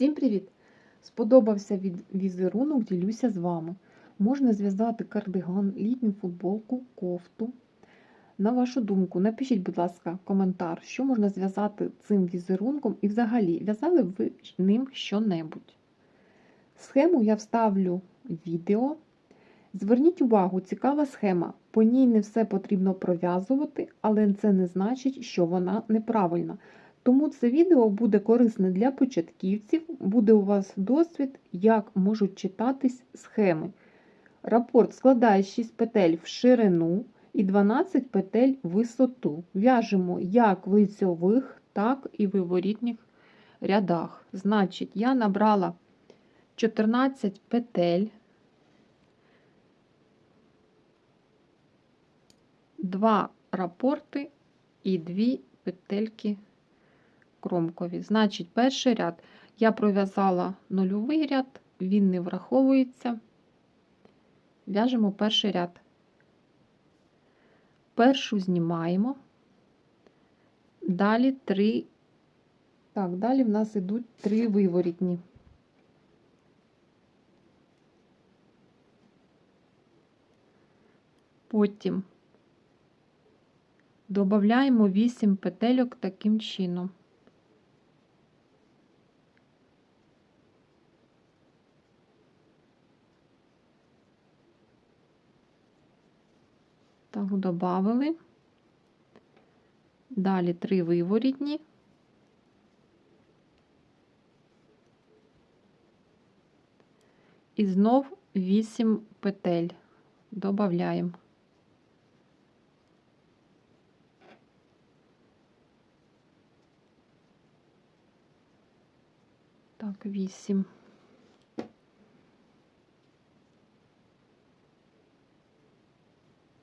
Всім привіт! Сподобався візерунок, ділюся з вами. Можна зв'язати кардиган, літню футболку, кофту. На вашу думку, напишіть, будь ласка, коментар, що можна зв'язати цим візерунком і взагалі в'язали б ви ним що-небудь. Схему я вставлю в відео. Зверніть увагу, цікава схема. По ній не все потрібно пров'язувати, але це не значить, що вона неправильна. Тому це відео буде корисне для початківців, буде у вас досвід, як можуть читатись схеми. Рапорт складає 6 петель в ширину і 12 петель в висоту. В'яжемо як в лицьових, так і в виворітніх рядах. Значить, я набрала 14 петель, 2 рапорти і 2 петельки кромкові. Значить, перший ряд я пров'язала нульовий ряд, він не враховується. В'яжемо перший ряд. Першу знімаємо, далі три. Так, далі в нас йдуть три виворітні. Потім додаємо 8 петельок таким чином. Так, додали. Далі три виворітні. І знов 8 петель додаємо. Так, 8.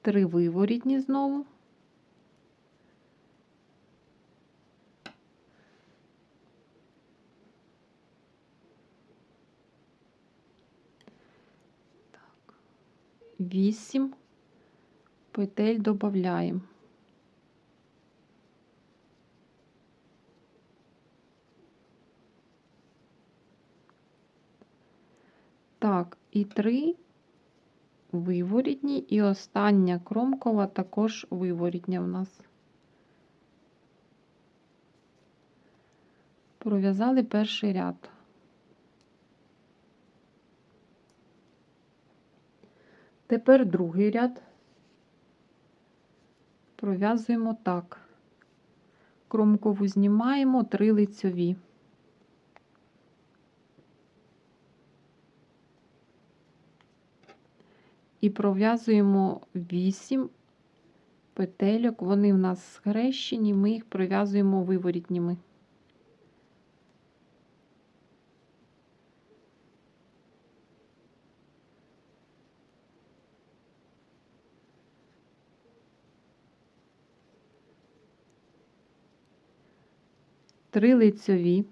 Три виворітні знову. Так, вісім петель додаємо. Так, і три виворітні, і остання кромкова також виворітня в нас. Пров'язали перший ряд. Тепер другий ряд пров'язуємо так. Кромкову знімаємо три лицьові. І пров'язуємо 8 петельок. Вони в нас схрещені, ми їх пров'язуємо виворітніми. Три лицьові.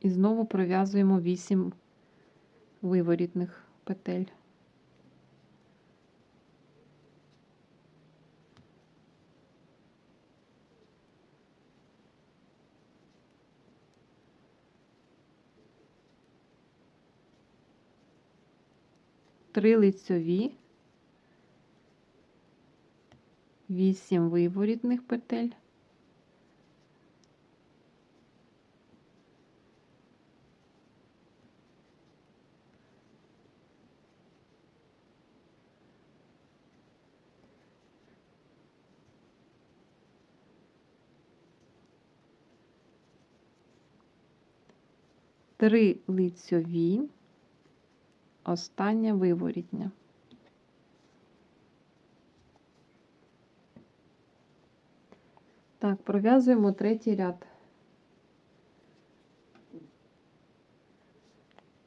І знову пров'язуємо 8 виворітних петель. Три лицьові, вісім виворітних петель. Три лицьові, остання виворітня. Так, пров'язуємо третій ряд.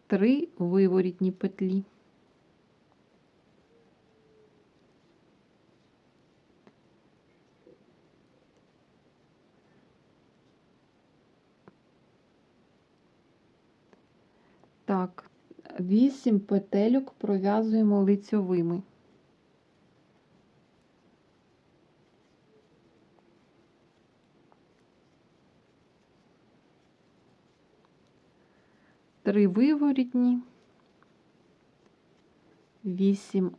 Три виворітні петлі. Вісім петельок пров'язуємо лицьовими. Три виворітні, Вісім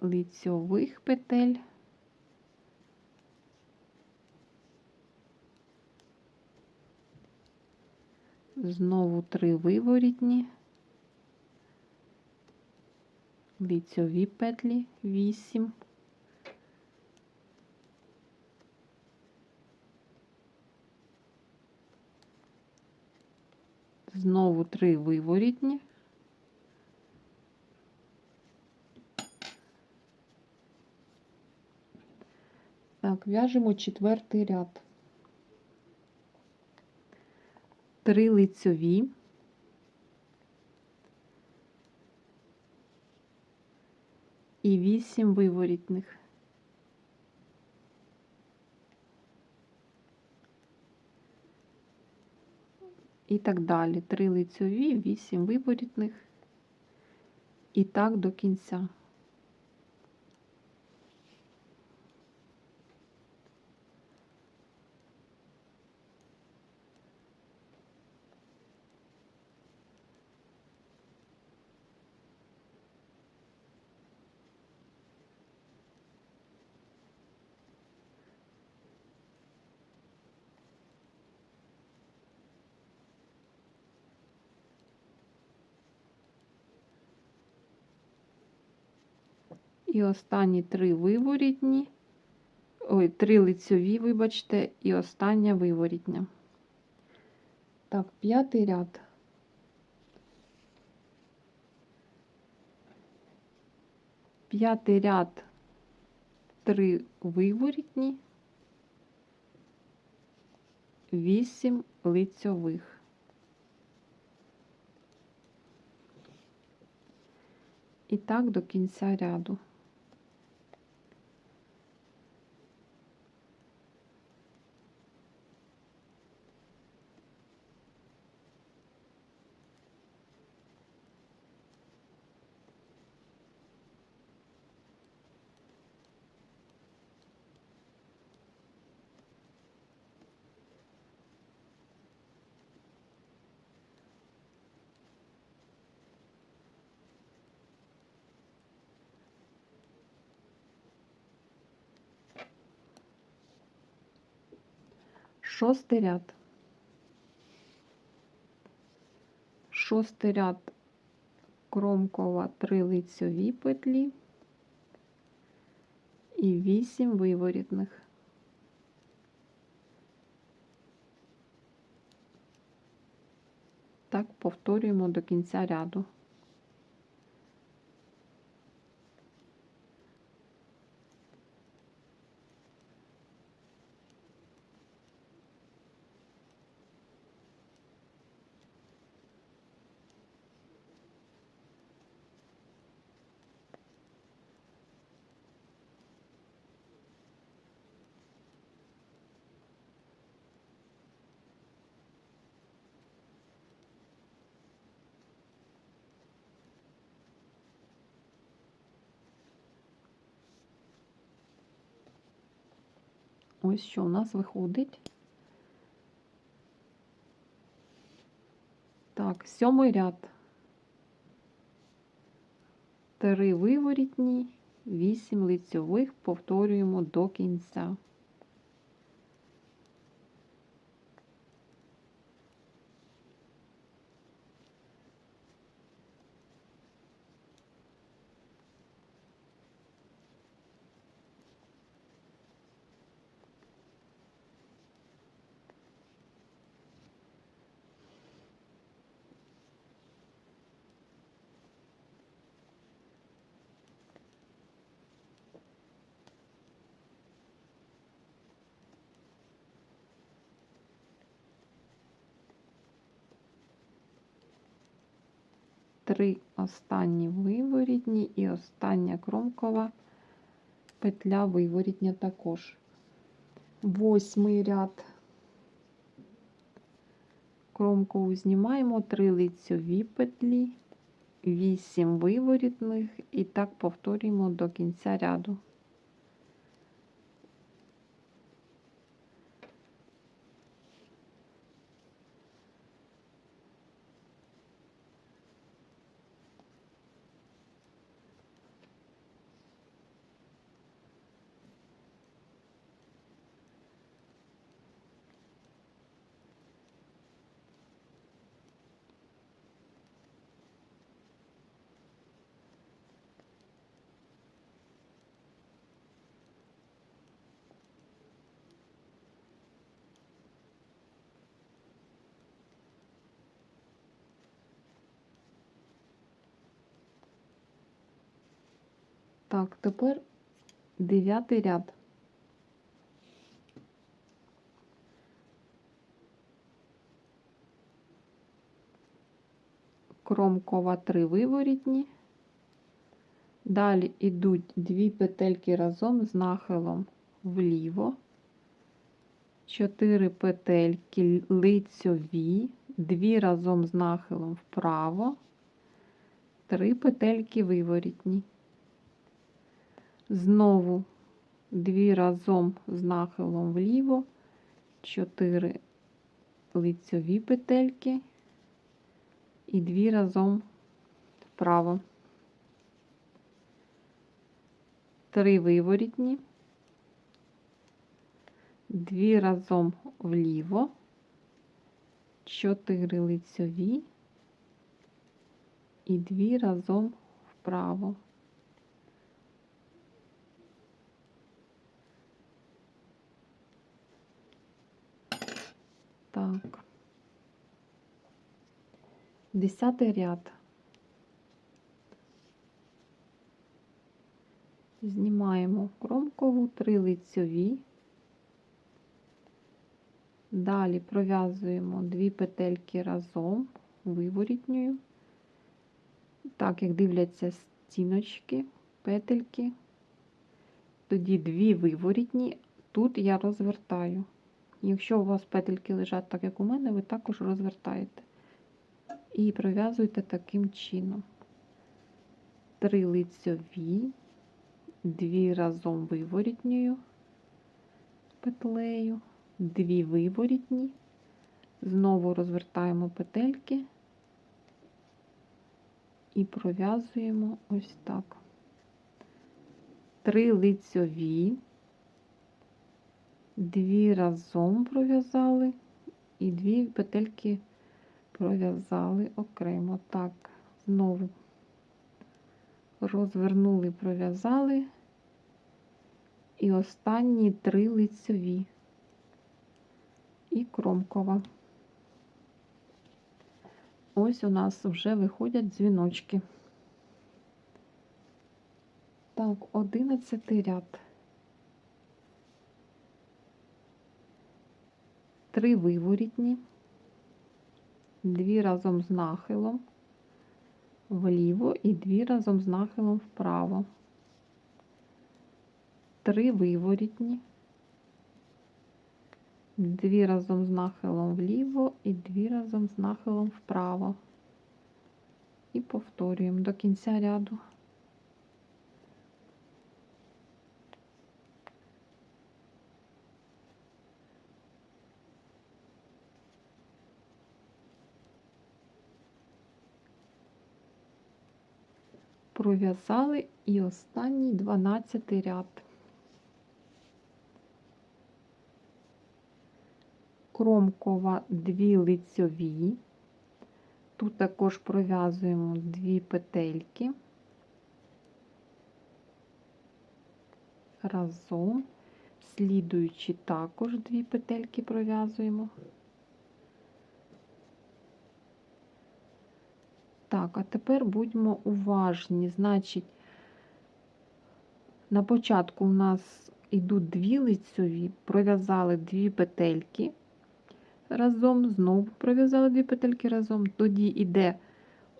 лицьових петель. Знову три виворітні лицьові петлі 8, знову 3 виворітні, Так, в'яжемо четвертий ряд. Три лицьові. І вісім виворітних. І так далі. Три лицьові, вісім виворітних. І так до кінця. І останні три виворітні, ой, три лицьові, вибачте, і остання виворітня. Так, п'ятий ряд. П'ятий ряд, три виворітні, вісім лицьових. І так до кінця ряду. Шостий ряд. Шостий ряд кромкова три лицьові петлі і вісім виворітних. Так повторюємо до кінця ряду. Ось що у нас виходить. Так, сьомий ряд. Три виворітні, вісім лицьових повторюємо до кінця. Три останні виворітні і остання кромкова петля виворітня також. Восьмий ряд кромкову знімаємо 3 лицьові петлі, 8 виворітних і так повторюємо до кінця ряду. Так, тепер дев'ятий ряд. Кромкова 3 виворітні. Далі йдуть дві петельки разом з нахилом вліво, 4 петельки лицьові, 2 разом з нахилом вправо, 3 петельки виворітні. Знову 2 разом з нахилом вліво, 4 лицьові петельки і 2 разом вправо. 3 виворітні, 2 разом вліво, 4 лицьові і 2 разом вправо. Так. Десятий ряд. Знімаємо кромкову, три лицьові. Далі пров'язуємо дві петельки разом виворітньою. Так, як дивляться стіночки, петельки. Тоді дві виворітні, тут я розвертаю. Якщо у вас петельки лежать так, як у мене, ви також розвертаєте. І пров'язуєте таким чином. Три лицьові, дві разом виворітньою петлею, дві виворітні, знову розвертаємо петельки і пров'язуємо ось так. Три лицьові, дві разом пров'язали і дві петельки пров'язали окремо. Так, знову розвернули, пров'язали і останні три лицьові і кромкова. Ось у нас вже виходять дзвіночки. Так, одинадцятий ряд. Три виворітні, дві разом з нахилом вліво і дві разом з нахилом вправо. Три виворітні, дві разом з нахилом вліво і дві разом з нахилом вправо. І повторюємо до кінця ряду. Пров'язали і останній 12 ряд. Кромкова дві лицьові. Тут також пров'язуємо дві петельки разом, слідуючи також дві петельки пров'язуємо. Так, а тепер будьмо уважні. Значить, на початку у нас йдуть дві лицьові, пров'язали дві петельки разом, знову пров'язали дві петельки разом. Тоді йде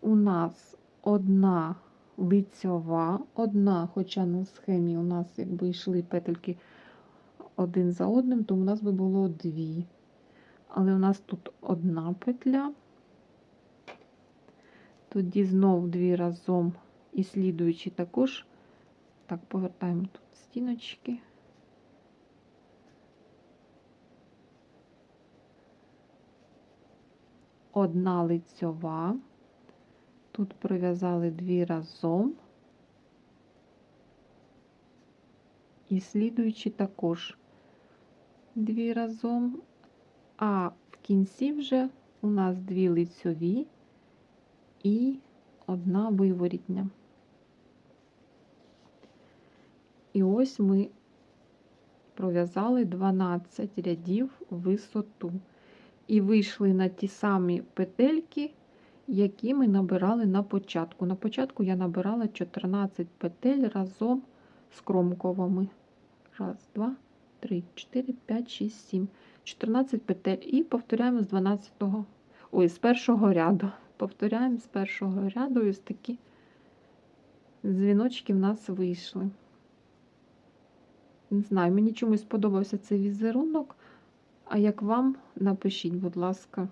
у нас одна лицьова, одна, хоча на схемі у нас, якби йшли петельки один за одним, то у нас би було дві. Але у нас тут одна петля. Тоді знову дві разом і слідуючи також. Так, повертаємо тут стіночки. Одна лицьова. Тут пров'язали дві разом. І слідуючи також дві разом, а в кінці вже у нас дві лицьові і одна виворітня. І ось ми пров'язали 12 рядів висоту. І вийшли на ті самі петельки, які ми набирали на початку. На початку я набирала 14 петель разом з кромковими. Раз, два, три, чотири, п'ять, шість, сім. 14 петель. І повторяємо з 12-го, ой, з першого ряду. Повторяємо з першого ряду і ось такі дзвіночки в нас вийшли. Не знаю, мені чомусь сподобався цей візерунок. А як вам, напишіть, будь ласка.